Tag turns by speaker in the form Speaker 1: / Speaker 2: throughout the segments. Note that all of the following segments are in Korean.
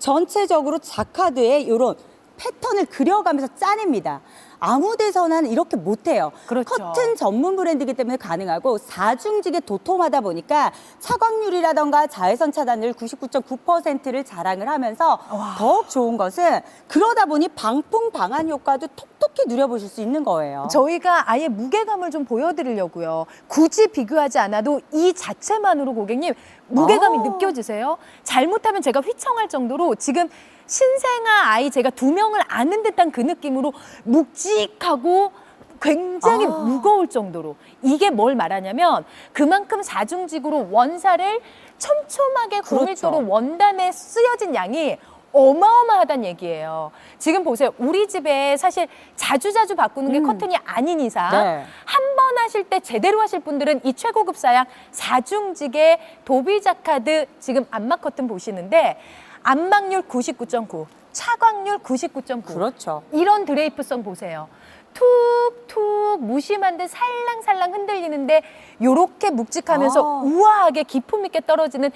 Speaker 1: 전체적으로 자카드에 이런 패턴을 그려가면서 짜냅니다. 아무 데서는 이렇게 못해요.
Speaker 2: 그렇죠.
Speaker 1: 커튼 전문 브랜드이기 때문에 가능하고 사중직에 도톰하다 보니까 차광률이라던가 자외선 차단율 99.9%를 자랑을 하면서
Speaker 2: 와.
Speaker 1: 더욱 좋은 것은 그러다 보니 방풍 방한 효과도 톡 톡히 누려보실 수 있는 거예요.
Speaker 2: 저희가 아예 무게감을 좀 보여드리려고요. 굳이 비교하지 않아도 이 자체만으로 고객님 무게감이
Speaker 1: 아.
Speaker 2: 느껴지세요? 잘못하면 제가 휘청할 정도로 지금 신생아 아이 제가 두 명을 아는 듯한 그 느낌으로 묵직하고 굉장히
Speaker 1: 아.
Speaker 2: 무거울 정도로 이게 뭘 말하냐면 그만큼 사중직으로 원사를 촘촘하게
Speaker 1: 그렇죠.
Speaker 2: 고밀도로 원단에 쓰여진 양이 어마어마하다는 얘기예요. 지금 보세요. 우리 집에 사실 자주자주 바꾸는 게
Speaker 1: 음.
Speaker 2: 커튼이 아닌 이상
Speaker 1: 네.
Speaker 2: 한번 하실 때 제대로 하실 분들은 이 최고급 사양 사중직의 도비자카드 지금 안막 커튼 보시는데 안막률 99.9, 차광률 99.9.
Speaker 1: 그렇죠.
Speaker 2: 이런 드레이프성 보세요. 툭툭 무심한 듯 살랑살랑 흔들리는데 요렇게 묵직하면서
Speaker 1: 아.
Speaker 2: 우아하게 기품 있게 떨어지는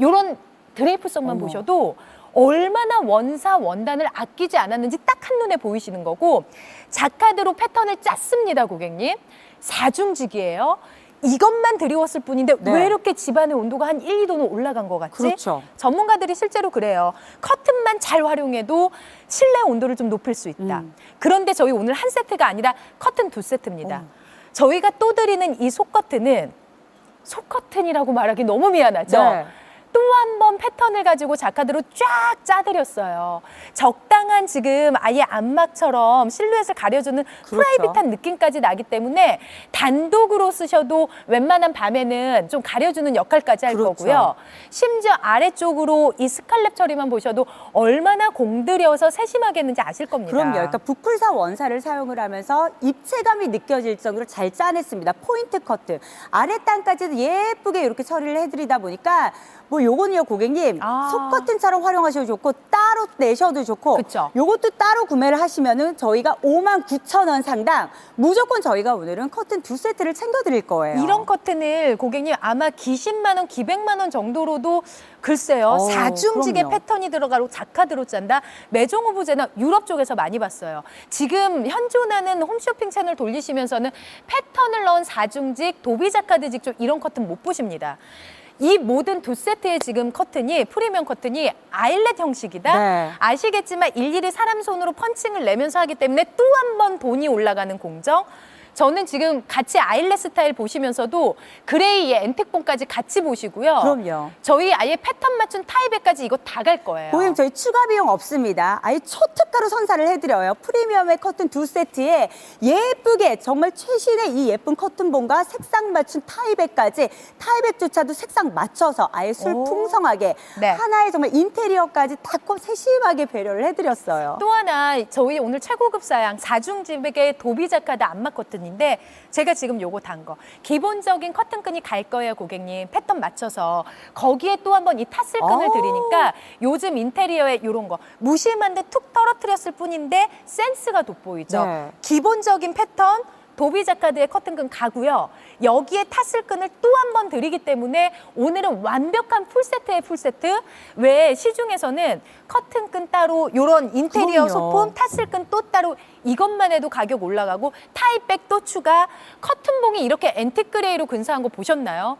Speaker 2: 요런 드레이프성만. 보셔도 얼마나 원사 원단을 아끼지 않았는지 딱 한눈에 보이시는 거고 자카드로 패턴을 짰습니다 고객님 사중직이에요 이것만 드리웠을 뿐인데
Speaker 1: 네.
Speaker 2: 왜 이렇게 집안의 온도가 한 1, 2도는 올라간 것 같지?
Speaker 1: 그렇죠.
Speaker 2: 전문가들이 실제로 그래요. 커튼만 잘 활용해도 실내 온도를 좀 높일 수 있다.
Speaker 1: 음.
Speaker 2: 그런데 저희 오늘 한 세트가 아니라 커튼 두 세트입니다.
Speaker 1: 어.
Speaker 2: 저희가 또 드리는 이 속커튼은 속커튼이라고 말하기 너무 미안하죠.
Speaker 1: 네.
Speaker 2: 또한번 패턴을 가지고 자카드로 쫙 짜드렸어요. 적당한 지금 아예 안막처럼 실루엣을 가려주는
Speaker 1: 그렇죠.
Speaker 2: 프라이빗한 느낌까지 나기 때문에 단독으로 쓰셔도 웬만한 밤에는 좀 가려주는 역할까지 할
Speaker 1: 그렇죠.
Speaker 2: 거고요. 심지어 아래쪽으로 이 스칼랩 처리만 보셔도 얼마나 공들여서 세심하겠는지 아실 겁니다.
Speaker 1: 그럼요. 그러니까 부풀사 원사를 사용을 하면서 입체감이 느껴질 정도로 잘 짜냈습니다. 포인트 커트. 아래 땅까지도 예쁘게 이렇게 처리를 해드리다 보니까 뭐 요거는요 고객님
Speaker 2: 아.
Speaker 1: 속커튼처럼 활용하셔도 좋고 따로 내셔도 좋고
Speaker 2: 그쵸.
Speaker 1: 요것도 따로 구매를 하시면은 저희가 5만 9천 원 상당 무조건 저희가 오늘은 커튼 두 세트를 챙겨드릴 거예요.
Speaker 2: 이런 커튼을 고객님 아마 기십만 원, 기백만 원 정도로도 글쎄요
Speaker 1: 어,
Speaker 2: 사중직의
Speaker 1: 그럼요.
Speaker 2: 패턴이 들어가고 자카드로 짠다 매종 후보제는 유럽 쪽에서 많이 봤어요. 지금 현존하는 홈쇼핑 채널 돌리시면서는 패턴을 넣은 사중직, 도비 자카드직 쪽 이런 커튼 못 보십니다. 이 모든 두 세트의 지금 커튼이 프리미엄 커튼이 아일렛 형식이다.
Speaker 1: 네.
Speaker 2: 아시겠지만 일일이 사람 손으로 펀칭을 내면서 하기 때문에 또 한 번 돈이 올라가는 공정. 저는 지금 같이 아일렛 스타일 보시면서도 그레이의 엔텍본까지 같이 보시고요.
Speaker 1: 그럼요.
Speaker 2: 저희 아예 패턴 맞춘 타입에까지 이거 다 갈 거예요.
Speaker 1: 고객님 저희 추가 비용 없습니다. 아예 초특가로 선사를 해드려요. 프리미엄의 커튼 두 세트에 예쁘게 정말 최신의 이 예쁜 커튼본과 색상 맞춘 타이백까지 타이백조차도 색상 맞춰서 아예 술
Speaker 2: 오.
Speaker 1: 풍성하게
Speaker 2: 네.
Speaker 1: 하나의 정말 인테리어까지 다꼭 세심하게 배려를 해드렸어요.
Speaker 2: 또 하나 저희 오늘 최고급 사양 사중집의 도비 자카드 안마 커튼 인데 제가 지금 요거 단 거. 기본적인 커튼끈이 갈 거예요 고객님. 패턴 맞춰서. 거기에 또 한 번 이 타슬 끈을
Speaker 1: 오.
Speaker 2: 드리니까 요즘 인테리어에 요런 거. 무심한 데 툭 떨어뜨렸을 뿐인데 센스가 돋보이죠.
Speaker 1: 네.
Speaker 2: 기본적인 패턴 도비 자카드의 커튼끈 가고요. 여기에 타슬끈을 또 한 번 드리기 때문에 오늘은 완벽한 풀세트의 풀세트. 왜 시중에서는 커튼끈 따로 요런 인테리어
Speaker 1: 그럼요.
Speaker 2: 소품 타슬끈 또 따로 이것만 해도 가격 올라가고 타이백 또 추가 커튼봉이 이렇게 앤틱 그레이로 근사한 거 보셨나요?